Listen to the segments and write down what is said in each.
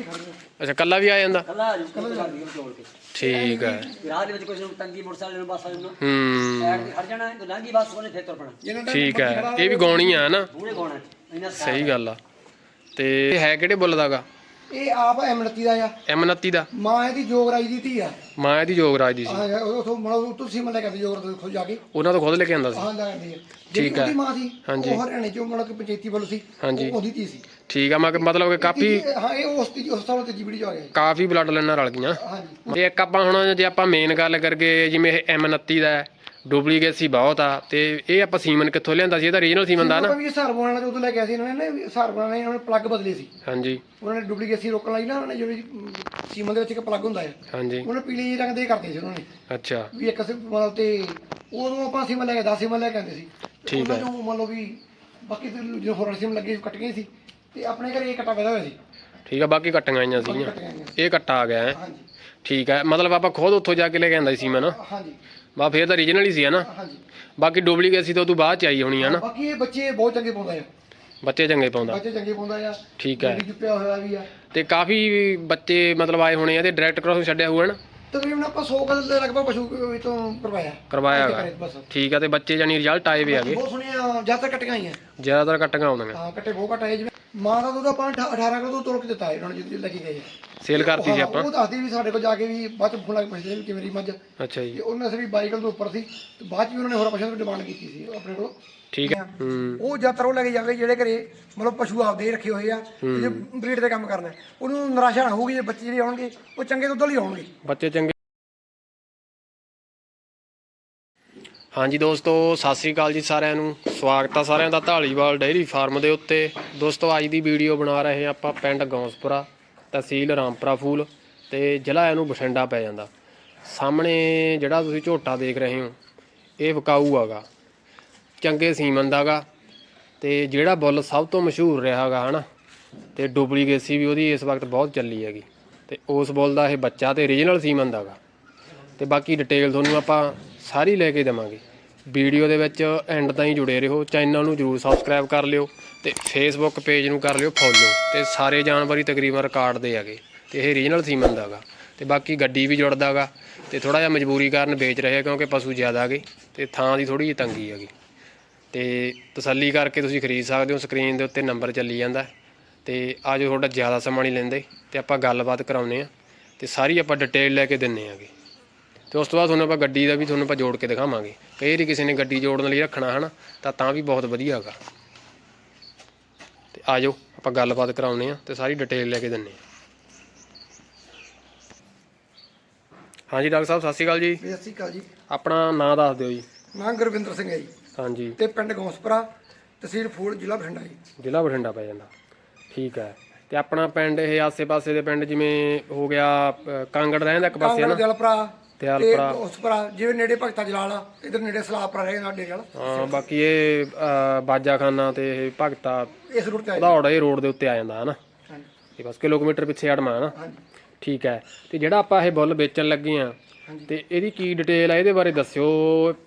ਉੱਥੇ ਅੱਛਾ ਕੱਲਾ ਵੀ ਆ ਜਾਂਦਾ? ਕੱਲਾ ਆ ਜੂ ਕੱਲਾ ਕਰ ਦਿਓ ਜੋੜ ਕੇ। ਠੀਕ ਹੈ ਰਾਹ ਦੇ ਵਿੱਚ ਕੋਈ ਨੂੰ ਤੰਗੀ ਮੋਟਰਸਾਈਕਲ ਨੂੰ ਬੱਸ ਵਾਲੇ ਨੂੰ। ਹੂੰ। ਸਾਈਡ ਤੇ ਖੜ ਜਾਣਾ ਤੇ ਲੰਘੀ ਬੱਸ ਉਹਨੇ ਫੇਰ ਤੁਰ ਪੈਣਾ। ਜਿਹਨਾਂ ਦਾ ਠੀਕ ਹੈ ਇਹ ਵੀ ਗਾਉਣੀ ਆ ਨਾ? ਪੂਰੇ ਗਾਉਣਾ ਇਹਨਾਂ ਸਹੀ ਗੱਲ ਆ। ਤੇ ਇਹ ਹੈ ਕਿਹੜੇ ਬੁੱਲ ਦਾਗਾ ਇਹ ਆਪ ਐਮਨਤੀ ਦਾ ਆ। M29 ਦਾ। ਮਾਂ ਇਹਦੀ ਜੋਗਰਾਜ ਦੀ ਧੀ ਆ। ਮਾਂ ਇਹਦੀ ਜੋਗਰਾਜ ਦੀ ਸੀ। ਹਾਂ ਤੋਂ ਮਤਲਬ ਤੁਸੀਂ ਮੰਨ ਲੈ ਕਹਿੰਦੇ ਜੋਗਰਾਜ ਤੋਂ ਖੋ ਜਾ ਕੇ। ਉਹਨਾਂ ਤੋਂ ਖੁਦ ਲੈ ਕੇ ਆਂਦਾ ਸੀ। ਹਾਂ ਆ। ਠੀਕ ਹੈ। ਉਹਦੀ ਮਾਂ ਸੀ ਹਾਂਜੀ। ਉਹ ਹਰਿਆਣੇ ਚੋਂ ਮਤਲਬ ਕਿ ਪੰਚਾਇਤੀ ਵੱਲੋਂ ਸੀ ਹਾਂਜੀ। ਉਹ ਉਹਦੀ ਧੀ ਸੀ। ਠੀਕ ਆ ਮੈਂ ਕਿ- ਮਤਲਬ ਕਿ ਕਾਫੀ ਇਹ- ਹਾਂ ਇਹ ਉਸ ਦੀ ਉਸ ਸਾਲ ਤੇ ਜੀਬੜੀ ਚ ਆ ਗਿਆ ਜੀ। ਕਾਫੀ ਬਲੱਡ ਲਾਈਨਾਂ ਰਲ ਗਈਆਂ। ਹਾਂਜੀ। ਤੇ ਇੱਕ ਆਪਾਂ ਹੁਣ ਜੇ ਆਪਾਂ ਮੇਨ ਗੱਲ ਕਰਗੇ ਜਿਵੇਂ ਇਹ M29 ਦਾ ਡੁਪਲੀਕੇਟ ਸੀ ਬਹੁਤ ਆ ਤੇ ਇਹ ਆਪਾਂ ਸੀਮਨ ਕਿੱਥੋਂ ਲਿਆਂਦਾ ਸੀ? ਇਹਦਾ ਰੀਜਨਲ ਸੀਮਨ ਦਾ ਨਾ। ਵੀ ਹਿਸਾਰ ਬਣਾਉਣਾ ਜਦੋਂ ਲੈ ਕੇ ਆਏ ਸੀ ਇਹਨਾਂ ਨੇ ਹਿਸਾਰ ਬਣਾਉਣਾ ਇਹਨਾਂ ਨੇ ਪਲੱਗ ਬਦਲੇ ਸੀ। ਹਾਂਜੀ। ਉਹਨਾਂ ਨੇ ਡੁਪਲੀਕੇਸੀ ਰੋਕਣ ਲਈ ਨਾ ਉਹਨਾਂ ਨੇ ਜਿਹੜੀ ਸੀਮਨ ਦੇ ਵਿੱਚ ਇੱਕ ਪਲੱਗ ਹੁੰਦਾ ਹੈ ਹਾਂਜੀ। ਉਹਨੇ ਪੀਲੇ ਰੰਗ ਦੇ ਕਰਦੇ ਸੀ ਉਹਨਾਂ ਨੇ। ਅੱਛਾ। ਵੀ ਇੱਕ ਮਤਲਬ ਤੇ ਉਦੋਂ ਆਪਾਂ ਸੀਮਨ ਲੈ ਕੇ 10 ਸੀਮਨ ਲੈ ਕੇ ਆਉਂਦੇ ਸੀ। ਠੀਕ ਉਹਨਾਂ ਚੋਂ ਮੰਨ ਲਓ ਵੀ ਬਾਕੀ ਤੇ ਜੋ ਹੋਰ ਸੀਮਨ ਲੱਗੇ ਕੱਟ ਗਏ ਸੀ। ਤੇ ਆਪਣੇ ਘਰੇ ਇਹ ਕੱਟਾ ਪੈਦਾ ਹੋਇਆ ਸੀ। ਠੀਕ ਆ ਬਾਕੀ ਕੱਟੀਆਂ ਆਈਆਂ ਸੀਗੀਆਂ। ਇਹ ਕੱਟਾ ਆ ਗਿਆ ਹੈ। ਹਾਂਜੀ। ਠੀਕ ਹੈ ਮਤਲਬ ਆਪਾਂ ਖੁਦ ਉੱਥੋਂ ਜਾ ਕੇ ਲੈ ਕੇ ਆਂਦਾ ਸੀ ਸੀਮਨ ਹਾਂਜੀ। ਬਾ ਫੇਰ ਤਾਂ ਰੀਜਨਲ ਹੀ ਸੀ ਹਨਾ ਹਾਂਜੀ। ਬਾਕੀ ਡੁਪਲੀਕੇਟ ਸੀ ਤਾਂ ਉਹ ਤੋਂ ਬਾਅਦ ਚ ਆਈ ਹੋਣੀ ਹੈ ਨਾ? ਬਾਕੀ ਇਹ ਬੱਚੇ ਬਹੁਤ ਚੰਗੇ ਪਾਉਂਦਾ ਆ। ਬੱਚੇ ਚੰਗੇ ਪਾਉਂਦਾ। ਬੱਚੇ ਚੰਗੇ ਪਾਉਂਦਾ ਆ। ਠੀਕ ਹੈ। ਜੁੱਪਿਆ ਹੋਇਆ ਵੀ ਆ। ਤੇ ਕਾਫੀ ਬੱਚੇ ਮਤਲਬ ਆਏ ਹੋਣੇ ਆ ਤੇ ਡਾਇਰੈਕਟ ਕ੍ਰਾਸ ਛੱਡਿਆ ਹੋਊਗਾ ਨਾ? ਤਕਰੀਬਨ ਆਪਾਂ 100 ਕਦ ਦੇ ਲਗਭਗ ਪਸ਼ੂ ਤੋਂ ਕਰਵਾਇਆ। ਕਰਵਾਇਆ ਹੈਗਾ ਠੀਕ ਆ ਤੇ ਬੱਚੇ ਜਾਨੀ ਰਿਜ਼ਲਟ ਆਏ ਵੀ ਹੈਗੇ। ਬਹੁਤ ਸੋਹਣੀਆਂ ਜ਼ਿਆਦਾਤਰ ਕੱਟੀਆਂ ਆਈਆਂ। ਜ਼ਿਆਦਾਤਰ ਕੱਟੀਆਂ ਆਉਂਦੀਆਂ। ਹਾਂ ਕੱਟੇ ਬਹੁਤ ਘੱਟ ਆਏ ਮਾਂ ਦਾ ਦੁੱਧ ਆਪਾਂ 18 ਕਿਲੋ ਤੋਂ ਤੋਲ ਕੇ ਦਿੱਤਾ ਹੈ ਉਹਨਾਂ ਨੂੰ ਜਦੋਂ ਲੈ ਕੇ ਗਏ। ਸੇਲ ਕਰਤੀ ਸੀ ਆਪਾਂ? ਉਹ ਦੱਸਦੀ ਵੀ ਸਾਡੇ ਕੋਲ ਜਾ ਕੇ ਵੀ ਬਾਅਦ ਚ ਫੋਨ ਲਾ ਕੇ ਪੁੱਛਦੇ ਵੀ ਕਿਵੇਂ ਦੀ ਮੱਝ। ਤੇ ਅੱਛਾ ਜੀ। ਉਹਨਾਂ ਸੇ ਵੀ 22 ਕਿਲੋ ਤੋਂ ਉੱਪਰ ਸੀ ਤੇ ਬਾਅਦ ਚ ਵੀ ਉਹਨਾਂ ਨੇ ਹੋਰ ਪਸ਼ੂਆਂ ਦੀ ਡਿਮਾਂਡ ਕੀਤੀ ਸੀ ਆਪਣੇ ਕੋਲ। ਠੀਕ ਹੈ। ਉਹ ਉਹ ਲੈ ਕੇ ਜਾਵੇ ਜਿਹੜੇ ਘਰੇ ਮਤਲਬ ਪਸ਼ੂ ਆਪਦੇ ਹੀ ਰੱਖੇ ਹੋਏ ਆ ਤੇ ਜੇ ਬਰੀਡ ਦੇ ਕੰਮ ਕਰਨਾ ਉਹਨੂੰ ਨਿਰਾਸ਼ਾ ਨਾ ਹੋਊਗੀ ਜੇ ਬੱਚੇ ਜਿਹੜੇ ਆਉਣਗੇ ਉਹ ਚੰਗੇ ਦੁੱਧ ਲਈ ਆਉਣਗੇ। ਬੱਚੇ ਚੰਗੇ ਹਾਂਜੀ ਦੋਸਤੋ, ਸਤਿ ਸ੍ਰੀ ਅਕਾਲ ਜੀ ਸਾਰਿਆਂ ਨੂੰ। ਸਵਾਗਤ ਆ ਸਾਰਿਆਂ ਦਾ ਢਾਲੀਵਾਲ ਡੇਅਰੀ ਫਾਰਮ ਦੇ ਉੱਤੇ। ਦੋਸਤੋ, ਅੱਜ ਦੀ ਵੀਡੀਓ ਬਣਾ ਰਹੇ ਹਾਂ ਆਪਾਂ ਪਿੰਡ ਗੌਂਸਪੁਰਾ, ਤਹਿਸੀਲ ਰਾਮਪੁਰਾ ਫੂਲ ਤੇ ਜ਼ਿਲ੍ਹਾ ਇਹਨੂੰ ਬਠਿੰਡਾ ਪੈ ਜਾਂਦਾ। ਸਾਹਮਣੇ ਜਿਹੜਾ ਤੁਸੀਂ ਝੋਟਾ ਦੇਖ ਰਹੇ ਹੋ, ਇਹ ਵਿਕਾਊ ਹੈਗਾ ਚੰਗੇ ਸੀਮਨ ਦਾਗਾ ਤੇ ਜਿਹੜਾ ਬੁੱਲ ਸਭ ਤੋਂ ਮਸ਼ਹੂਰ ਰਿਹਾ ਹੈਗਾ ਹਨਾ? ਤੇ ਡੁਪਲੀਕੇਸੀ ਵੀ ਉਹਦੀ ਇਸ ਵਕਤ ਬਹੁਤ ਚੱਲੀ ਹੈਗੀ। ਤੇ ਉਸ ਬੁੱਲ ਦਾ ਇਹ ਬੱਚਾ ਤੇ ਰੀਜਨਲ ਸੀਮਨ ਦਾਗਾ ਤੇ ਬਾਕੀ ਡਿਟੇਲ ਤੁਹਾਨੂੰ ਆਪਾਂ ਸਾਰੀ ਲੈ ਕੇ ਦੇਵਾਂਗੇ ਵੀਡੀਓ ਦੇ ਵਿੱਚ ਐਂਡ ਤਾਈਂ ਜੁੜੇ ਰਹੋ ਚੈਨਲ ਨੂੰ ਜਰੂਰ ਸਬਸਕ੍ਰਾਈਬ ਕਰ ਲਿਓ ਤੇ ਫੇਸਬੁੱਕ ਪੇਜ ਨੂੰ ਕਰ ਲਿਓ ਫੋਲੋ ਤੇ ਸਾਰੇ ਜਾਨਵਰ ਹੀ ਤਕਰੀਬਨ ਰਿਕਾਰਡ ਦੇ ਹੈਗੇ ਤੇ ਇਹ ਰੀਜਨਲ ਸੀਮਨ ਦਾਗਾ ਤੇ ਬਾਕੀ ਗੱਡੀ ਵੀ ਜੁੜਦਾਗਾ ਤੇ ਥੋੜਾ ਜਿਹਾ ਮਜਬੂਰੀ ਕਾਰਨ ਵੇਚ ਰਹੇ ਆ ਕਿਉਂਕਿ ਪਸ਼ੂ ਜ਼ਿਆਦਾ ਹੈਗੇ ਤੇ ਥਾਂ ਦੀ ਥੋੜੀ ਜਿਹੀ ਤੰਗੀ ਹੈਗੀ ਤੇ ਤਸੱਲੀ ਕਰਕੇ ਤੁਸੀਂ ਖਰੀਦ ਸਕਦੇ ਹੋ ਸਕਰੀਨ ਦੇ ਉੱਤੇ ਨੰਬਰ ਚੱਲੀ ਜਾਂਦਾ ਹੈ। ਤੇ ਆਜੋ ਤੁਹਾਡਾ ਜ਼ਿਆਦਾ ਸਮਾਂ ਨਹੀਂ ਲੈਂਦੇ ਤੇ ਆਪਾਂ ਗੱਲਬਾਤ ਕਰਾਉਂਦੇ ਆ ਤੇ ਸਾਰੀ ਆਪਾਂ ਡਿਟੇਲ ਲੈ ਕੇ ਦਿੰਨੇ ਆਗੇ ਤੇ ਉਸ ਤੋਂ ਬਾਅਦ ਤੁਹਾਨੂੰ ਆਪਾਂ ਗੱਡੀ ਦਾ ਵੀ ਤੁਹਾਨੂੰ ਆਪਾਂ ਜੋੜ ਕੇ ਦਿਖਾਵਾਂਗੇ। ਕਈ ਵਾਰੀ ਕਿਸੇ ਨੇ ਗੱਡੀ ਜੋੜਨ ਲਈ ਰੱਖਣਾ ਹਨਾ ਤਾਂ ਤਾਂ ਵੀ ਬਹੁਤ ਵਧੀਆ ਹੈਗਾ। ਤੇ ਆਜੋ ਆਪਾਂ ਗੱਲਬਾਤ ਕਰਾਉਂਦੇ ਆ ਤੇ ਸਾਰੀ ਡਿਟੇਲ ਲੈ ਕੇ ਦਿੰਨੇ ਆ ਹਾਂਜੀ ਡਾਕਟਰ ਸਾਹਿਬ ਸਤਿ ਸ਼੍ਰੀ ਅਕਾਲ ਜੀ। ਸਤਿ ਸ਼੍ਰੀ ਅਕਾਲ ਜੀ। ਆਪਣਾ ਨਾਮ ਦੱਸ ਦਿਓ ਜੀ। ਨਾਂ ਗੁਰਵਿੰਦਰ ਸਿੰਘ ਹੈ ਜੀ। ਹਾਂਜੀ। ਤੇ ਪਿੰਡ ਗੌਂਸਪੁਰਾ ਤਹਿਸੀਲ ਫੂਲ ਜ਼ਿਲ੍ਹਾ ਬਠਿੰਡਾ ਜੀ। ਜ਼ਿਲ੍ਹਾ ਬਠਿੰਡਾ ਪੈ ਜਾਂਦਾ। ਠੀਕ ਹੈ। ਤੇ ਆਪਣਾ ਪਿੰਡ ਇਹ ਆਸੇ-ਪਾਸੇ ਦੇ ਪਿੰਡ ਜਿਵੇਂ ਹੋ ਗਿਆ ਕਾਂਗੜ ਰਹਿੰਦਾ ਇੱਕ ਪਾਸੇ ਕਾਂਗੜ ਨਾ ਦਿਲਪਰਾ ਤੇ ਦਿਆਲਪੁਰਾ ਗੌਂਸਪੁਰਾ ਜਿਵੇਂ ਨੇੜੇ ਭਗਤਾ ਜਲਾਲ ਆ ਇਧਰ ਨੇੜੇ ਸਲਾਹਪੁਰਾ ਰਹੇ ਸਾਡੇ ਨਾਲ ਹਾਂ ਬਾਕੀ ਇਹ ਅ, ਬਾਜਾਖਾਨਾ ਤੇ ਇਹ ਭਗਤਾ ਇਸ ਰੂਟ ਤੇ ਆਏ ਧੌੜ ਇਹ ਰੋਡ ਦੇ ਉੱਤੇ ਆ ਜਾਂਦਾ ਹਨਾ? ਹਾਂਜੀ। ਇਹ ਬਸ ਕਿਲੋਮੀਟਰ ਪਿੱਛੇ ਅੜਮਾ ਹਨਾ? ਹਾਂਜੀ। ਠੀਕ ਹੈ। ਤੇ ਜਿਹੜਾ ਆਪਾਂ ਇਹ ਬੁੱਲ ਵੇਚਣ ਲੱਗੇ ਆ ਹਾਂਜੀ। ਤੇ ਇਹਦੀ ਕੀ ਡਿਟੇਲ ਆ? ਇਹਦੇ ਬਾਰੇ ਦੱਸਿਓ।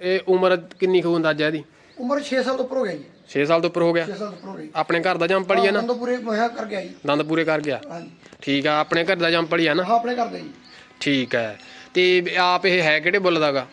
ਇਹ ਉਮਰ ਕਿੰਨੀ ਕੁ ਅੰਦਾਜ਼ਾ ਇਹਦੀ? ਉਮਰ 6 ਸਾਲ ਤੋਂ ਉੱਪਰ ਹੋ ਗਿਆ ਜੀ। 6 ਸਾਲ ਤੋਂ ਉੱਪਰ ਹੋ ਗਿਆ? 6 ਸਾਲ ਤੋਂ ਉੱਪਰ ਹੋ ਗਈ ਆਪਣੇ ਘਰ ਦਾ ਜੰਮ ਪੜੀ ਆ ਨਾ? ਤੋਂ ਪੂਰੇ ਮੁਹੱਈਆ ਕਰ ਗਿਆ ਜੀ। ਦੰਦ ਪੂਰੇ ਕਰ ਗਿਆ। ਹਾਂਜੀ। ਠੀਕ ਆ ਆਪਣੇ ਘਰ ਦਾ ਜੰਮ ਪੜੀ ਆ ਨਾ? ਹਾਂ ਆਪਣੇ ਘਰ ਦੇ ਜੀ। ਠੀਕ ਹੈ। ਤੇ ਆਪ ਇਹ ਹੈ ਕਿਹੜੇ ਬੁੱਲ ਦਾਗਾ?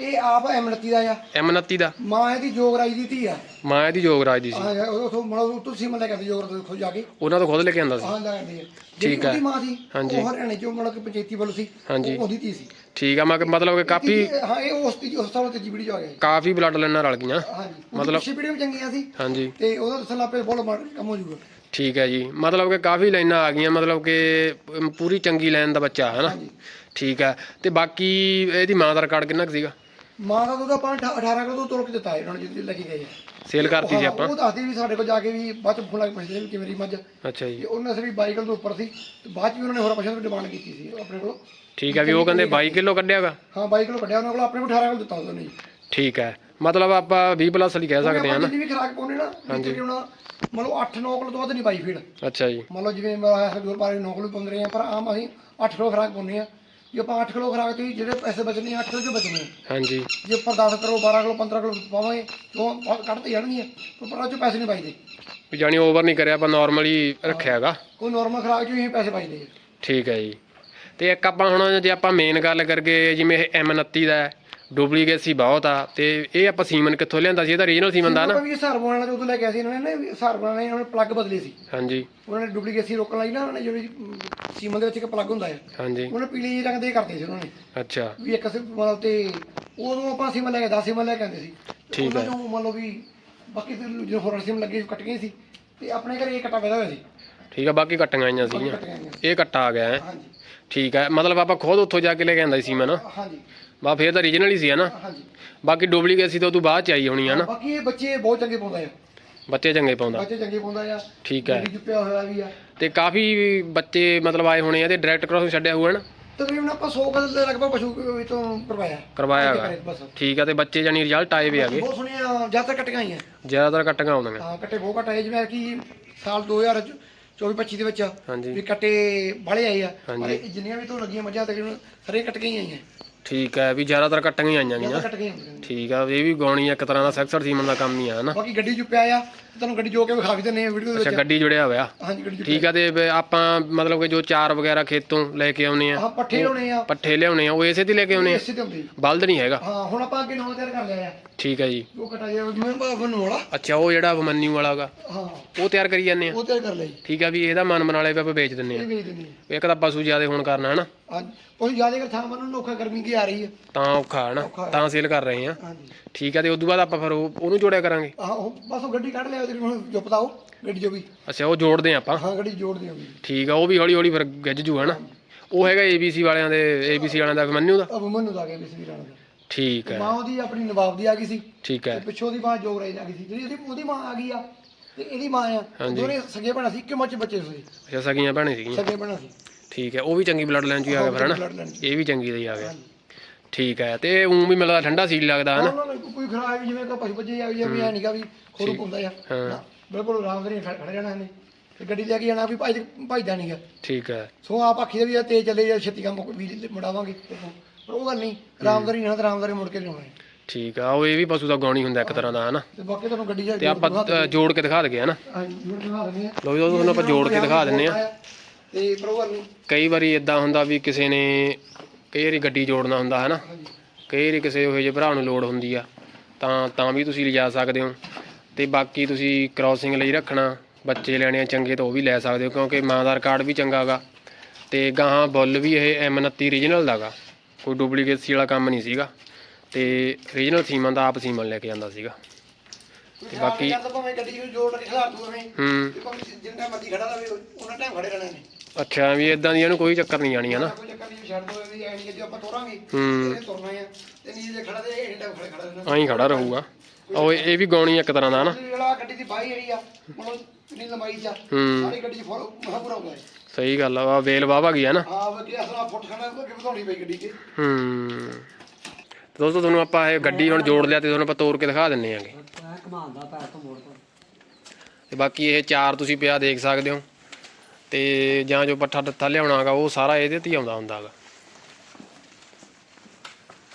ਇਹ ਆਪ ਐਮਨਤੀ ਦਾ ਆ। M29 ਦਾ। ਮਾਂ ਇਹਦੀ ਜੋਗਰਾਜ ਦੀ ਧੀ ਆ। ਮਾਂ ਇਹਦੀ ਜੋਗਰਾਜ ਦੀ ਸੀ। ਹਾਂ ਉਹ ਤੋਂ ਮਤਲਬ ਤੁਸੀਂ ਮੰਨ ਲੈ ਕਹਿੰਦੇ ਜੋਗਰਾਜ ਤੋਂ ਜਾ ਕੇ। ਉਹਨਾਂ ਤੋਂ ਖੁਦ ਲੈ ਕੇ ਆਂਦਾ ਸੀ। ਹਾਂ ਲੱਗਦੀ ਹੈ ਠੀਕ ਜਿਹੜੀ ਹੈ। ਉਹਦੀ ਮਾਂ ਸੀ ਹਾਂਜੀ। ਉਹ ਹਰਿਆਣੇ ਚੋਂ ਮਤਲਬ ਕਿ ਪੰਚਾਇਤੀ ਵੱਲੋਂ ਸੀ ਹਾਂਜੀ। ਉਹ ਉਹਦੀ ਧੀ ਸੀ। ਠੀਕ ਆ ਮੈਂ ਕਿ- ਮਤਲਬ ਕਿ ਕਾਫੀ ਇਹ- ਹਾਂ ਇਹ ਉਸ ਦੀ ਉਸ ਸਾਲ ਤੇ ਜੀਬੜੀ ਆ ਗਿਆ ਜੀ ਕਾਫੀ ਬਲੱਡ ਲਾਈਨਾਂ ਰਲ ਗਈਆਂ। ਹਾਂਜੀ। ਮਤਲਬ- ਮਤਲਬ ਪੀੜ੍ਹੀਆਂ ਵੀ ਚੰਗੀਆਂ ਸੀ। ਹਾਂਜੀ। ਤੇ ਉਹਦਾ ਦੱਸਣ ਲੱਪੇ ਬਹੁਤ ਮਾੜਾ ਕੰਮ ਹੋ ਜੂਗਾ ਠੀਕ ਹੈ ਜੀ। ਮਤਲਬ ਕਿ ਕਾਫੀ ਲਾਈਨਾਂ ਆ ਗਈਆਂ ਮਤਲਬ ਕਿ ਅਮ, ਪੂਰੀ ਚੰਗੀ ਲਾਈਨ ਦਾ ਬੱਚਾ ਹੈ ਨਾ? ਠੀਕ ਹੈ। ਤੇ ਬਾਕੀ ਇਹਦੀ ਮਾਂ ਦਾ ਰਿਕਾਰਡ ਕਿੰਨਾ ਕੁ ਸੀਗਾ? ਮਾਂ ਦਾ ਦੁੱਧ ਆਪਾਂ 18 ਕਿਲੋ ਤੋਂ ਤੋਲ ਕੇ ਦਿੱਤਾ ਹੈ ਉਹਨਾਂ ਨੂੰ ਜਦੋਂ ਲੈ ਕੇ ਗਏ ਆ। ਸੇਲ ਕਰਤੀ ਸੀ ਹਾਂ, ਆਪਾਂ? ਉਹ ਦੱਸਦੀ ਵੀ ਸਾਡੇ ਕੋਲ ਜਾ ਕੇ ਵੀ ਬਾਅਦ ਚ ਫੋਨ ਲਾ ਕੇ ਪੁੱਛਦੇ ਵੀ ਕਿਵੇਂ ਦੀ ਮੱਝ। ਅੱਛਾ ਜੀ। ਉਹਨਾਂ ਸੇ ਵੀ 22 ਕਿਲੋ ਤੋਂ ਉੱਪਰ ਸੀ ਤੇ ਬਾਅਦ ਚ ਵੀ ਉਹਨਾਂ ਨੇ ਹੋਰ ਦੀ ਡਿਮਾਂਡ ਕੀਤੀ ਸੀ ਆਪਣੇ ਕੋਲ। ਠੀਕ ਹੈ ਵੀ ਉਹ ਕਹਿੰਦੇ 22 ਕਿਲੋ ਕੱਢਿਆਗਾ ਹਾਂ 22 ਕਿਲੋ ਕੱਢਿਆ ਉਹਨਾਂ ਕੋਲ ਆਪਣੇ ਕੋਲ 18 ਕਿਲੋ ਦਿੱਤਾ ਉਹਨਾਂ ਨੇ ਠੀਕ ਹੈ। ਮਤਲਬ ਆਪਾਂ 20 ਪਲੱਸ ਲਈ ਕਹਿ ਸਕਦੇ ਹਾਂ ਨਾ। ਜਿੰਨੀ ਵੀ ਖਰਾਕ ਪਾਉਣੇ ਨਾ ਹਾਂਜੀ। ਲਓ 8-9 ਕਿਲੋ ਤੋਂ ਵੱਧ ਨਹੀਂ ਪਾਈ ਫੀਡ ਅੱਛਾ ਜੀ। ਮੰਨ ਲਓ ਜਿਵੇਂ ਮੈਂ ਹਰਜੋਰ ਪਾਰੇ 9 ਕਿਲੋ ਪਾਉਂਦੇ ਰਹੇ ਆ ਪਰ ਆਮ ਅਸੀਂ 8 ਕਿਲੋ ਖਰਾਕ ਪਾਉਂਦੇ ਆ ਜੇ ਆਪਾਂ 8 ਕਿਲੋ ਖਰਾਕ ਤੇ ਜਿਹੜੇ ਪੈਸੇ ਬਚਣੇ ਆ 8 ਕਿਲੋ ਚ ਬਚਣੇ ਆ? ਹਾਂਜੀ। ਜੇ ਉੱਪਰ 10 ਕਰੋ 12 ਕਿਲੋ 15 ਕਿਲੋ ਪਾਵਾਂਗੇ ਤਾਂ ਕੱਢ ਤੇ ਜਾਣਗੀਆਂ ਪਰ ਪਰ ਉਹ ਚ ਪੈਸੇ ਨਹੀਂ ਪਾਈਦੇ ਵੀ ਜਾਨੀ ਓਵਰ ਨਹੀਂ ਕਰਿਆ ਆਪਾਂ ਨਾਰਮਲੀ ਰੱਖਿਆਗਾ ਕੋਈ ਨਾਰਮਲ ਖਰਾਕ ਚ ਵੀ ਪੈਸੇ ਆ। ਠੀਕ ਹੈ ਜੀ। ਤੇ ਇੱਕ ਆਪਾਂ ਹੁਣ ਜੇ ਆਪਾਂ ਮੇਨ ਗੱਲ ਕਰਗੇ ਜਿਵੇਂ ਇਹ M29 ਦਾ ਡੁਪਲੀਕੇਟ ਸੀ ਬਹੁਤ ਆ ਤੇ ਇਹ ਆਪਾਂ ਸੀਮਨ ਕਿੱਥੋਂ ਲਿਆਂਦਾ ਸੀ? ਇਹਦਾ ਰੀਜਨਲ ਸੀਮਨ ਦਾ ਨਾ। ਵੀ ਹਿਸਾਰ ਬਣਾਉਣਾ ਜਦੋਂ ਲੈ ਕੇ ਆਏ ਸੀ ਇਹਨਾਂ ਨੇ ਹਿਸਾਰ ਬਣਾਉਣਾ ਇਹਨਾਂ ਨੇ ਪਲੱਗ ਬਦਲੇ ਸੀ। ਹਾਂਜੀ। ਉਹਨਾਂ ਨੇ ਡੁਪਲੀਕੇਸੀ ਰੋਕਣ ਲਈ ਨਾ ਉਹਨਾਂ ਨੇ ਜਿਹੜੀ ਸੀਮਨ ਦੇ ਵਿੱਚ ਇੱਕ ਪਲੱਗ ਹੁੰਦਾ ਹੈ ਹਾਂਜੀ। ਉਹਨੇ ਪੀਲੀ ਰੰਗ ਦੇ ਕਰਦੇ ਸੀ ਉਹਨਾਂ ਨੇ। ਅੱਛਾ। ਵੀ ਇੱਕ ਮਤਲਬ ਤੇ ਉਦੋਂ ਆਪਾਂ ਸੀਮਨ ਲੈ ਕੇ 10 ਸੀਮਨ ਲੈ ਕੇ ਆਉਂਦੇ ਸੀ। ਠੀਕ ਹੈ। ਉਹਨਾਂ ਲਓ ਵੀ ਬਾਕੀ ਤੇ ਜਦੋਂ ਹੋਰ ਸੀਮਨ ਲੱਗੇ ਕੱਟ ਗਏ ਸੀ। ਤੇ ਆਪਣੇ ਘਰੇ ਇਹ ਕੱਟਾ ਪੈਦਾ ਹੋਇਆ ਸੀ। ਠੀਕ ਆ ਬਾਕੀ ਕੱਟੀਆਂ ਆਈਆਂ ਸੀਗੀਆਂ। ਇਹ ਕੱਟਾ ਆ ਗਿਆ ਹੈ। ਹਾਂਜੀ। ਠੀਕ ਹੈ ਮਤਲਬ ਆਪਾਂ ਖੁਦ ਉੱਥੋਂ ਜਾ ਕੇ ਲੈ ਕੇ ਆਂਦਾ ਸੀ ਸੀਮਨ। ਹਾਂਜੀ। ਬਾ ਫੇਰ ਤਾਂ ਰੀਜਨਲ ਹੀ ਸੀ ਹਨਾ ਹਾਂਜੀ। ਬਾਕੀ ਡੁਪਲੀਕੇਟ ਸੀ ਤਾਂ ਉਹ ਤੋਂ ਬਾਅਦ ਚ ਆਈ ਹੋਣੀ ਹਨਾ ਬਾਕੀ ਇਹ ਬੱਚੇ ਬਹੁਤ ਚੰਗੇ ਪਾਉਂਦਾ ਆ। ਬੱਚੇ ਚੰਗੇ ਪਾਉਂਦਾ। ਬੱਚੇ ਚੰਗੇ ਪਾਉਂਦਾ ਆ। ਠੀਕ ਹੈ। ਜੁੱਪਿਆ ਹੋਇਆ ਵੀ ਆ। ਤੇ ਕਾਫੀ ਬੱਚੇ ਮਤਲਬ ਆਏ ਹੋਣੇ ਆ ਤੇ ਡਾਇਰੈਕਟ ਕ੍ਰਾਸਿੰਗ ਛੱਡਿਆ ਹੋਊਗਾ ਨਾ? ਤਕਰੀਬਨ ਆਪਾਂ 100 ਕਦਲ ਦੇ ਲਗਭਗ ਪਸ਼ੂ ਤੋਂ ਕਰਵਾਇਆ। ਕਰਵਾਇਆ ਹੈਗਾ ਠੀਕ ਆ ਤੇ ਬੱਚੇ ਜਾਨੀ ਰਿਜ਼ਲਟ ਆਏ ਵੀ ਹੈਗੇ। ਬਹੁਤ ਸੋਹਣੀਆਂ ਜ਼ਿਆਦਾਤਰ ਕੱਟੀਆਂ ਆਈਆਂ। ਜ਼ਿਆਦਾਤਰ ਕੱਟੀਆਂ ਆਉਂਦੀਆਂ। ਹਾਂ ਕੱਟੇ ਬਹੁਤ ਘੱਟ ਆਏ ਜਿਵੇਂ ਕਿ ਸਾਲ 2024 25 ਦੇ ਵਿੱਚ ਵੀ ਕੱਟੇ ਬਾਲੇ ਆਏ ਆ। ਪਰ ਜਿੰਨੀਆਂ ਵੀ ਤੋਂ ਲੱਗੀਆਂ ਮੱਝਾਂ ਤਕਰੀਬਨ ਸਾਰੇ ਕੱਟ ਗਈਆਂ ਆਈਆਂ। ਠੀਕ ਹੈ ਵੀ ਜ਼ਿਆਦਾਤਰ ਕੱਟੀਆਂ ਹੀ ਆਈਆਂ ਜ਼ਿਆਦਾ ਕੱਟ ਗਈਆਂ। ਠੀਕ ਆ ਇਹ ਵੀ ਗਾਉਣੀ ਇੱਕ ਤਰ੍ਹਾਂ ਦਾ ਸੈਕਸਰ ਸੀਮਨ ਦਾ ਕੰਮ ਹੀ ਆ ਹਨਾ ਬਾਕੀ ਗੱਡੀ ਜੁੱਪਿਆ ਆ ਤੁਹਾਨੂੰ ਗੱਡੀ ਜੋ ਕੇ ਵਿਖਾ ਵੀ ਦਿੰਨੇ ਆ ਵੀਡੀਓ ਦੇ ਅੱਛਾ ਵਿੱਚ। ਗੱਡੀ ਜੁੜਿਆ ਹੋਇਆ। ਹਾਂਜੀ ਗੱਡੀ ਠੀਕ ਆ ਤੇ ਵੀ ਆਪਾਂ ਮਤਲਬ ਕਿ ਜੋ ਚਾਰ ਵਗੈਰਾ ਖੇਤੋਂ ਲੈ ਕੇ ਆਉਨੇ ਆ ਹਾਂ ਪੱਠੇ ਲਾਉਣੇ ਆ। ਪੱਠੇ ਲਿਆਉਣੇ ਆ ਉਹ ਇਸੇ ਤੇ ਲੈ ਕੇ ਆਉਨੇ ਆ? ਇਸੇ ਤੇ ਹੁੰਦੇ ਬਲਦ ਨਹੀਂ ਹੈਗਾ? ਹਾਂ ਹੁਣ ਆਪਾਂ ਅੱਗੇ ਨਵਾਂ ਤਿਆਰ ਕਰ ਲਿਆ ਆ। ਠੀਕ ਹੈ ਜੀ। ਉਹ ਕਟਾ ਜਿਹਾ ਮੈਂ ਬਣ ਵਾਲਾ। ਅੱਛਾ ਉਹ ਜਿਹੜਾ ਵਮਨਿਊ ਵਾਲਾਗਾ ਹਾਂ। ਉਹ ਤਿਆਰ ਕਰੀ ਜਾਂਦੇ ਆ? ਉਹ ਤਿਆਰ ਕਰ ਜੀ। ਠੀਕ ਆ ਵੀ ਇਹਦਾ ਮਨ ਬਣਾ ਲਿਆ ਵੀ ਆਪਾਂ ਵੇਚ ਦਿੰਨੇ ਇਹ ਆ ਵੇਚ ਦਿੰਦੇ ਇੱਕ ਤਾਂ ਪਸ਼ੂ ਜ਼ਿਆਦਾ ਹੋਣ ਕਰਨਾ ਹਨਾ? ਆ ਅੱਜ ਉਹ ਜ਼ਿਆਦਾ ਕਰ ਥਾਂ ਬੰਨਣ ਨੂੰ ਔਖਾ ਗਰਮੀ ਕੀ ਆ ਰਹੀ ਹੈ ਤਾਂ ਔਖਾ ਹਨਾ? ਤਾਂ ਸੇਲ ਕਰ ਰਹੇ ਆ। ਹਾਂਜੀ। ਠੀਕ ਆ ਤੇ ਉਦੋਂ ਬਾਅਦ ਆਪਾਂ ਫਿਰ ਉਹ ਉਹਨੂੰ ਜੋੜਿਆ ਕਰਾਂਗੇ? ਆਹ ਉਹ ਬਸ ਉਹ ਗੱਡੀ ਕੱਢ ਲਿਆ ਹੁਣ ਗੱਡੀ ਜੋ ਵੀ। ਅੱਛਾ ਉਹ ਜੋੜਦੇ ਆ ਆਪਾਂ। ਹਾਂ ਗੱਡੀ ਜੋੜ ਦਿਓ ਵੀ। ਠੀਕ ਆ ਉਹ ਵੀ ਹੌਲੀ ਹੌਲੀ ਫਿਰ ਗਿੱਜ ਜੂ ਹਨਾ? ਉਹ ਹੈਗਾ ABC ਵਾਲਿਆਂ ਦੇ ABC ਵਾਲਿਆਂ ਦਾ ਮੰਨੂ ਦਾ? ਅਬ ਮਨ ਨੂੰ ਆ ਗਿਆ ਵੀ ਸਵੀਰਾਂ ਦਾ। ਠੀਕ ਹੈ ਮਾਂ ਉਹਦੀ ਆਪਣੀ ਨਵਾਬ ਦੀ ਆ ਗਈ ਸੀ। ਠੀਕ ਤੇ ਹੈ ਪਿੱਛੋਂ ਦੀ ਮਾਂ ਜੋਗ ਰਹੀ ਆ ਗਈ ਸੀ। ਜਿਹੜੀ ਉਹਦੀ ਉਹਦੀ ਮਾਂ ਆ ਗਈ ਆ ਤੇ ਇਹਦੀ ਮਾਂ ਆ। ਦੋਨੇ ਸਗੇ ਬਣਾ ਸੀ ਕਿ ਮੱਚ ਬੱਚੇ ਸੀ। ਅੱਛਾ ਸਗੀਆਂ ਭੈਣਾਂ ਸੀਗੀਆਂ। ਸਗੇ ਬਣਾ ਸੀ। ਠੀਕ ਹੈ ਉਹ ਵੀ ਚੰਗੀ ਬਲੱਡ ਲਾਈਨ ਚ ਹੀ ਆ ਗਿਆ ਫਿਰ ਹਨਾ? ਇਹ ਵੀ ਚੰਗੀ ਦੀ ਆ ਗਿਆ। ਠੀਕ ਹੈ ਤੇ ਉਂ ਵੀ ਮਿਲਦਾ ਠੰਡਾ ਸੀਲ ਲੱਗਦਾ ਹਨਾ? ਉਹਨਾਂ ਨੂੰ ਕੋਈ ਖਰਾਬ ਜਿਵੇਂ ਕਿ ਪਸ਼ੂ ਬੱਚੇ ਆ ਵੀ ਐ ਨਹੀਂਗਾ ਵੀ ਖੋਰੂ ਪੁੰਦਾ ਆ। ਹਾਂ। ਬਿਲਕੁਲ ਆਰਾਮ ਦੇ ਖੜ ਜਾਣਾ ਇਹਨੇ। ਤੇ ਗੱਡੀ ਲੈ ਕੇ ਜਾਣਾ ਵੀ ਭਾਈ ਭਾਈਦਾ ਨਹੀਂਗਾ ਠੀਕ ਹੈ। ਸੋ ਆਪ ਆਖੀ ਦੇ ਵੀ ਤੇਜ਼ ਚੱਲੇ ਜਾਂ ਛੇਤੀ ਕੰਮ ਵੀ ਮੁੜਾਵਾਂਗੇ। ਪਰ ਉਹ ਗੱਲ ਨਹੀਂ ਆਰਾਮਦਾਰੀ ਨਾਲ ਤਾਂ ਆਰਾਮਦਾਰੀ ਮੁੜ ਕੇ ਲਿਆਉਣਾ। ਠੀਕ ਆ ਉਹ ਇਹ ਵੀ ਪਸ਼ੂ ਦਾ ਗਾਉਣੀ ਹੁੰਦਾ ਇੱਕ ਤਰ੍ਹਾਂ ਦਾ ਹਨਾ? ਤੇ ਬਾਕੀ ਤੁਹਾਨੂੰ ਗੱਡੀ ਜਾ ਤੇ ਆਪਾਂ ਜੋੜ ਕੇ ਦਿਖਾ ਦਗੇ ਹਨਾ? ਲੋ ਜੀ ਤੁਹਾਨੂੰ ਆਪਾਂ ਜੋੜ ਕੇ ਦਿਖਾ ਦਿੰਨੇ ਆ ਤੇ ਪਰ ਉਹ ਕਈ ਵਾਰੀ ਇਦਾਂ ਹੁੰਦਾ ਵੀ ਕਿਸੇ ਨੇ ਕਈ ਵਾਰੀ ਗੱਡੀ ਜੋੜਨਾ ਹੁੰਦਾ ਹਨਾ ਹਾਂਜੀ ਕਈ ਵਾਰੀ ਕਿਸੇ ਉਹੋ ਜਿਹੇ ਭਰਾ ਨੂੰ ਲੋੜ ਹੁੰਦੀ ਆ ਤਾਂ ਤਾਂ ਵੀ ਤੁਸੀਂ ਲਿਜਾ ਸਕਦੇ ਹੋ ਤੇ ਬਾਕੀ ਤੁਸੀਂ ਕ੍ਰਾਸਿੰਗ ਲਈ ਰੱਖਣਾ ਬੱਚੇ ਲੈਣੇ ਆ ਚੰਗੇ ਤਾਂ ਉਹ ਵੀ ਲੈ ਸਕਦੇ ਹੋ ਕਿਉਂਕਿ ਮਾਂ ਦਾ ਰਿਕਾਰਡ ਵੀ ਚੰਗਾ ਗਾ ਤੇ ਗਾਹਾਂ ਬੁੱਲ ਵੀ ਇਹ M29 ਰੀਜਨਲ ਦਾਗਾ ਕੋਈ ਡੁਪਲੀਕੇਸੀ ਵਾਲਾ ਕੰਮ ਨਹੀਂ ਸੀਗਾ ਤੇ ਰੀਜਨਲ ਸੀਮਨ ਦਾ ਆਪ ਸੀਮਨ ਲੈ ਕੇ ਜਾਂਦਾ ਸੀਗਾ ਤੇ ਬਾਕੀ ਜਦ ਭਾਵੇਂ ਗੱਡੀ ਨੂੰ ਜੋੜ ਕੇ ਖਿਲਾਰ ਦੂ ਐਵੇਂ ਹੂੰ। ਜਿੰਨਾ ਮਰਜ਼ੀ ਖੜਾ ਰਵੇ ਉਹਨਾਂ ਟਾਈਮ ਖੜੇ ਰਹਿਣਾ ਨੇ ਅੱਛਾ ਵੀ ਇਦਾਂ ਦੀ ਇਹਨੂੰ ਕੋਈ ਚੱਕਰ ਨਹੀਂ ਆਣੀ ਹਨਾ? ਕੋਈ ਚੱਕਰ ਨਹੀਂ ਛੱਡ ਦੋ ਵੀ ਐ ਨਹੀਂ ਕਿ ਜੇ ਆਪਾਂ ਤੋਰਾਂਗੇ ਹੂੰ। ਇਹਨੇ ਤੁਰਨਾ ਆ। ਤੇ ਨਹੀਂ ਜੇ ਖੜਾ ਤੇ ਇਹ ਟਾਈਮ ਖੜੇ ਖੜਾ ਰਹਿਣਾ ਐਂ ਖੜਾ ਰਹੂਗਾ। ਉਹ ਇਹ ਵੀ ਗਾਉਣੀ ਇੱਕ ਤਰ੍ਹਾਂ ਦਾ ਹਨਾ? ਜਿਹੜੀ ਜਿਹੜਾ ਗੱਡੀ ਦੀ ਬਾਈ ਜਿਹੜੀ ਆ ਮਤਲਬ ਕਿੰਨੀ ਲੰਬਾਈ ਚ ਆ ਹੂੰ। ਸਾਰੀ ਗੱਡੀ ਚ ਫੁੱਲ ਮਹਾ ਪੂਰਾ ਹੁੰਦਾ ਹੈ ਸਹੀ ਗੱਲ ਆ ਵੇਲ ਵਾਵਾ ਗਿਆ ਨਾ ਹਾਂ ਵਧੀਆ ਅਸਲਾ ਫੁੱਟ ਖੜਾ ਅੱਗੇ ਵਧਾਉਣੀ ਪਈ ਗੱਡੀ 'ਚ ਹੂੰ। ਤੇ ਦੋਸਤੋ ਤੁਹਾਨੂੰ ਆਪਾਂ ਇਹ ਗੱਡੀ ਹੁਣ ਜੋੜ ਲਿਆ ਤੇ ਤੁਹਾਨੂੰ ਆਪਾਂ ਤੋੜ ਕੇ ਦਿਖਾ ਦਿੰਨੇ ਆਂਗੇ। ਮੈਂ ਘਮਾਉਂਦਾ ਪੈਰ ਤੋਂ ਮੋੜ ਤੋਂ। ਤੇ ਬਾਕੀ ਇਹ ਚਾਰ ਤੁਸੀਂ ਪਿਆ ਦੇਖ ਸਕਦੇ ਹੋ। ਤੇ ਜਾਂ ਜੋ ਪੱਠਾ ਦਿੱਤਾ ਲਿਆਉਣਾਗਾ ਉਹ ਸਾਰਾ ਇਹਦੇ ਤੇ ਹੀ ਆਉਂਦਾ ਹੁੰਦਾਗਾ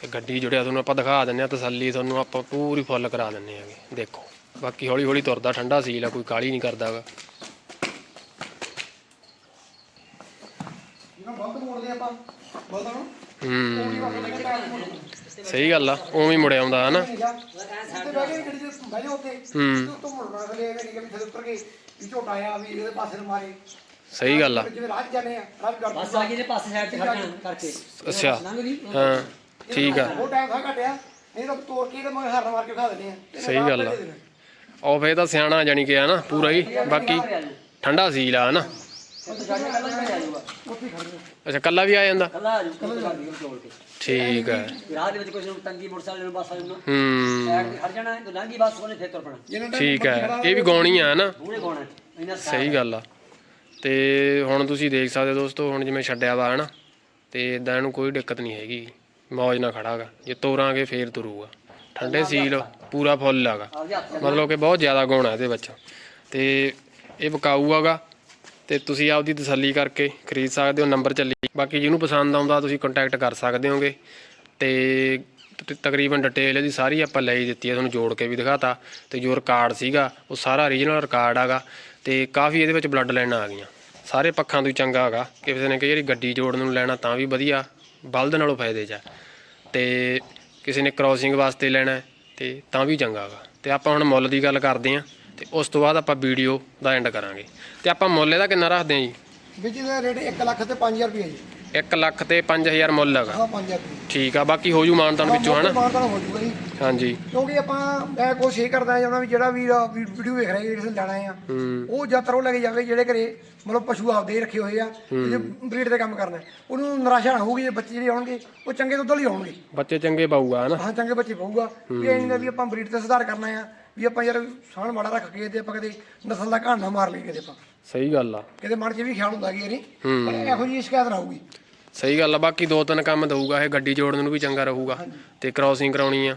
ਤੇ ਗੱਡੀ ਜੁੜਿਆ ਤੁਹਾਨੂੰ ਆਪਾਂ ਦਿਖਾ ਦਿੰਨੇ ਆ ਤਸੱਲੀ ਤੁਹਾਨੂੰ ਆਪਾਂ ਪੂਰੀ ਫੁੱਲ ਕਰਾ ਦਿੰਨੇ ਆਂਗੇ ਦੇਖੋ। ਬਾਕੀ ਹੌਲੀ ਹੌਲੀ ਤੁਰਦਾ ਠੰਡਾ ਸੀਲ ਆ ਕੋਈ ਕਾਲੀ ਨਹੀਂ ਕਰਦਾਗਾ ਸਹੀ ਗੱਲ ਆ ਉਵੇਂ ਹੀ ਮੁੜਿਆ ਆਉਂਦਾ ਹਨਾ? ਹੂੰ। ਆ ਨੂੰ ਸਹੀ ਗੱਲ ਆ। ਜਿਵੇਂ ਰਾਹ 'ਚ ਜਾਂਦੇ ਆ ਰਾਹ 'ਚ ਬਸ ਆ ਗਈ ਦੇ ਪਾਸੇ ਸਾਈਡ ਤੇ ਖੜਨਾ ਕਰਕੇ। ਅੱਛਾ। ਲੰਘ ਗਈ। ਹਾਂ ਠੀਕ ਆ। ਉਹ ਟਾਈਮ ਥਾ ਘਟਿਆ। ਨਹੀਂ ਤਾਂ ਤੋੜ ਕੇ ਤੇ ਮੈਂ ਹਰਨ ਮਾਰ ਕੇ ਖਾ ਦਿੰਦੇ ਆ। ਇਹਨੇ ਸਹੀ ਗੱਲ ਆ। ਉਹ ਫੇਰ ਤਾਂ ਸਿਆਣਾ ਜਾਣੀ ਕਿ ਆ ਨਾ ਪੂਰਾ ਹੀ। ਬਾਕੀ ਠੰਡਾ ਸੀਲ ਆ ਆ ਆ। ਅੱਛਾ ਕੱਲਾ ਵੀ ਆ ਜਾਂਦਾ? ਆ ਠੀਕ ਹੈ ਰਾਹ ਦੇ ਵਿੱਚ ਕੋਈ ਨੂੰ ਤੰਗੀ ਮੋਟਰਸਾਈਕਲ ਨੂੰ ਬੱਸ ਵਾਲੇ ਨੂੰ ਹੂੰ। ਸਾਈਡ ਤੇ ਖੜ ਜਾਣਾ ਬੱਸ ਉਹਨੇ ਫੇਰ ਤੁਰ ਪੈਣਾ। ਠੀਕ ਹੈ ਇਹ ਵੀ ਗਾਉਣੀ ਆ ਨਾ। ਸਹੀ ਗੱਲ ਆ। ਤੇ ਹੁਣ ਤੁਸੀਂ ਦੇਖ ਸਕਦੇ ਹੋ ਦੋਸਤੋ, ਹੁਣ ਜਿਵੇਂ ਛੱਡਿਆ ਵਾ, ਹਨਾ? ਤੇ ਇਦਾਂ ਇਹਨੂੰ ਕੋਈ ਦਿੱਕਤ ਨਹੀਂ ਹੈਗੀ। ਮੌਜ ਨਾਲ ਖੜਾਗਾ ਜੇ ਤੋਰਾਂਗੇ, ਫੇਰ ਤੁਰੂਗਾ। ਠੰਡੇ ਸੀਲ, ਪੂਰਾ ਫੁੱਲ ਆਗਾ ਮਤਲਬ ਕਿ ਬਹੁਤ ਜ਼ਿਆਦਾ ਗੁਣ ਹੈ ਇਹਦੇ ਵਿੱਚ। ਤੇ ਇਹ ਵਿਕਾਊ ਹੈਗਾ। ਤੇ ਤੁਸੀਂ ਆਪਦੀ ਤਸੱਲੀ ਕਰਕੇ ਖਰੀਦ ਸਕਦੇ ਹੋ, ਨੰਬਰ ਚੱਲੀ। ਬਾਕੀ ਜਿਹਨੂੰ ਪਸੰਦ ਆਉਂਦਾ, ਤੁਸੀਂ ਕੰਟੈਕਟ ਕਰ ਸਕਦੇ ਹੋਗੇ। ਤੇ ਤਕਰੀਬਨ ਡਿਟੇਲ ਇਹਦੀ ਸਾਰੀ ਆਪਾਂ ਲੈ ਦਿੱਤੀ ਹੈ, ਤੁਹਾਨੂੰ ਜੋੜ ਕੇ ਵੀ ਦਿਖਾਤਾ। ਤੇ ਜੋ ਰਿਕਾਰਡ ਸੀਗਾ, ਉਹ ਸਾਰਾ ਓਰੀਜਨਲ ਰਿਕਾਰਡ ਆਗਾ ਤੇ ਕਾਫੀ ਇਹਦੇ ਵਿੱਚ ਬਲੱਡ ਲਾਈਨਾਂ ਆ ਗਈਆਂ। ਸਾਰੇ ਪੱਖਾਂ ਤੋਂ ਹੀ ਚੰਗਾ ਹੈਗਾ। ਕਿਸੇ ਨੇ ਕਈ ਵਾਰੀ ਗੱਡੀ ਜੋੜਨ ਨੂੰ ਲੈਣਾ ਤਾਂ ਵੀ ਵਧੀਆ ਬਲਦ ਨਾਲੋਂ ਫਾਇਦੇ 'ਚ ਤੇ ਕਿਸੇ ਨੇ ਕ੍ਰਾਸਿੰਗ ਵਾਸਤੇ ਲੈਣਾ ਤੇ ਤਾਂ ਵੀ ਚੰਗਾ ਹੈਗਾ। ਤੇ ਆਪਾਂ ਹੁਣ ਮੁੱਲ ਦੀ ਗੱਲ ਕਰਦੇ ਆਂ ਤੇ ਉਸ ਤੋਂ ਬਾਅਦ ਆਪਾਂ ਵੀਡੀਓ ਦਾ ਐਂਡ ਕਰਾਂਗੇ। ਤੇ ਆਪਾਂ ਮੁੱਲ ਇਹਦਾ ਕਿੰਨਾ ਰੱਖਦੇ ਆਂ ਜੀ? ਵਿੱਚ ਦਾ ਰੇਟ 1 ਲੱਖ ਤੇ 5000 ਰੁਪਏ ਜੀ। 1 ਲੱਖ ਤੇ 5000 ਮੁੱਲ ਹੈਗਾ। ਹਾਂ 5000 ਰੁਪਏ ਠੀਕ ਆ ਬਾਕੀ ਹੋ ਜੂ ਮਾਨਤਾਨ ਵਿੱਚੋਂ ਹਨਾ? ਮਾਨਤਾਨ ਹੋ ਜੂਗਾ ਜੀ। ਹਾਂਜੀ। ਕਿਉਂਕਿ ਆਪਾਂ ਮੈਂ ਕੋਸ਼ਿਸ਼ ਇਹ ਕਰਦਾ ਜਾਂਦਾ ਵੀ ਜਿਹੜਾ ਵੀ ਵੀਡੀਓ ਵੇਖ ਰਿਹਾ ਨੇ ਲੈਣਾ ਆ। ਉਹ ਯਾਤਰਾ ਲੈ ਕੇ ਜਾਵੇ ਜਿਹੜੇ ਘਰੇ ਮਤਲਬ ਪਸ਼ੂ ਆਪਦੇ ਹੀ ਰੱਖੇ ਹੋਏ ਆ ਤੇ ਬਰੀਡ ਤੇ ਕੰਮ ਕਰਨਾ। ਉਹਨੂੰ ਨਿਰਾਸ਼ਾ ਨਾ ਹੋਊਗੀ ਜੇ ਬੱਚੇ ਜਿਹੜੇ ਆਉਣਗੇ ਉਹ ਚੰਗੇ ਦੁੱਧ ਲਈ ਆਉਣਗੇ। ਬੱਚੇ ਚੰਗੇ ਪਾਊਗਾ ਹਨਾ? ਹਾਂ ਚੰਗੇ ਬੱਚੇ ਪਾਊਗਾ। ਵੀ ਇਹ ਨਹੀਂ ਵੀ ਆਪਾਂ ਬਰੀਡ ਤੇ ਸੁਧਾਰ ਕਰਨਾ ਆ ਵੀ ਆਪਾਂ ਯਾਰ ਸਾਣ ਮਾੜਾ ਰੱਖ ਕੇ ਤੇ ਆਪਾਂ ਕਦੇ ਨਸਲ ਦਾ ਘਾਣ ਨਾ ਮਾਰ ਲਈ ਕਿਤੇ ਆਪਾਂ। ਸਹੀ ਗੱਲ ਆ। ਕਿਤੇ ਮਨ 'ਚ ਵੀ ਖਿਆਲ ਹੁੰਦਾ ਕਿ ਯਾਰੀ ਪਰ ਇਹੋ ਜਿਹੀ ਸ਼ਿਕਾਇਤ ਆਊਗੀ ਸਹੀ ਗੱਲ ਆ ਬਾਕੀ ਦੋ ਤਿੰਨ ਕੰਮ ਦਊਗਾ ਇਹ ਗੱਡੀ ਜੋੜਨ ਨੂੰ ਵੀ ਚੰਗਾ ਰਹੂਗਾ ਤੇ ਕ੍ਰਾਸਿੰਗ ਕਰਾਉਣੀ ਆ।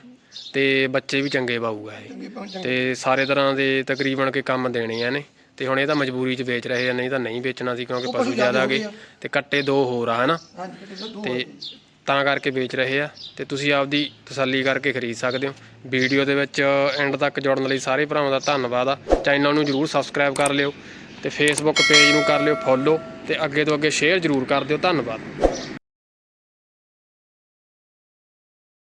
ਤੇ ਬੱਚੇ ਵੀ ਚੰਗੇ ਪਾਊਗਾ ਇਹ। ਤੇ ਸਾਰੇ ਤਰ੍ਹਾਂ ਦੇ ਤਕਰੀਬਨ ਕੇ ਕੰਮ ਦੇਣੇ ਆ ਨੇ ਤੇ ਹੁਣ ਇਹ ਤਾਂ ਮਜਬੂਰੀ 'ਚ ਵੇਚ ਰਹੇ ਆ ਨਹੀਂ ਤਾਂ ਨਹੀਂ ਵੇਚਣਾ ਸੀ ਕਿਉਂਕਿ ਪਸ਼ੂ ਜ਼ਿਆਦਾ ਗਏ ਤੇ ਕੱਟੇ ਦੋ ਹੋਰ ਆ ਹਨਾ? ਦੋ ਤੇ ਤਾਂ ਕਰਕੇ ਵੇਚ ਰਹੇ ਆ। ਤੇ ਤੁਸੀਂ ਆਪਦੀ ਤਸੱਲੀ ਕਰਕੇ ਖਰੀਦ ਸਕਦੇ ਹੋ। ਵੀਡੀਓ ਦੇ ਵਿੱਚ ਐਂਡ ਤੱਕ ਜੁੜਨ ਲਈ ਸਾਰੇ ਭਰਾਵਾਂ ਦਾ ਧੰਨਵਾਦ ਆ। ਚੈਨਲ ਨੂੰ ਜਰੂਰ ਸਬਸਕ੍ਰਾਈਬ ਕਰ ਲਿਓ। ਤੇ ਫੇਸਬੁੱਕ ਪੇਜ ਨੂੰ ਕਰ ਲਿਓ ਫੋਲੋ। ਤੇ ਅੱਗੇ ਤੋਂ ਅੱਗੇ ਸ਼ੇਅਰ ਜਰੂਰ ਕਰ ਦਿਓ। ਧੰਨਵਾਦ।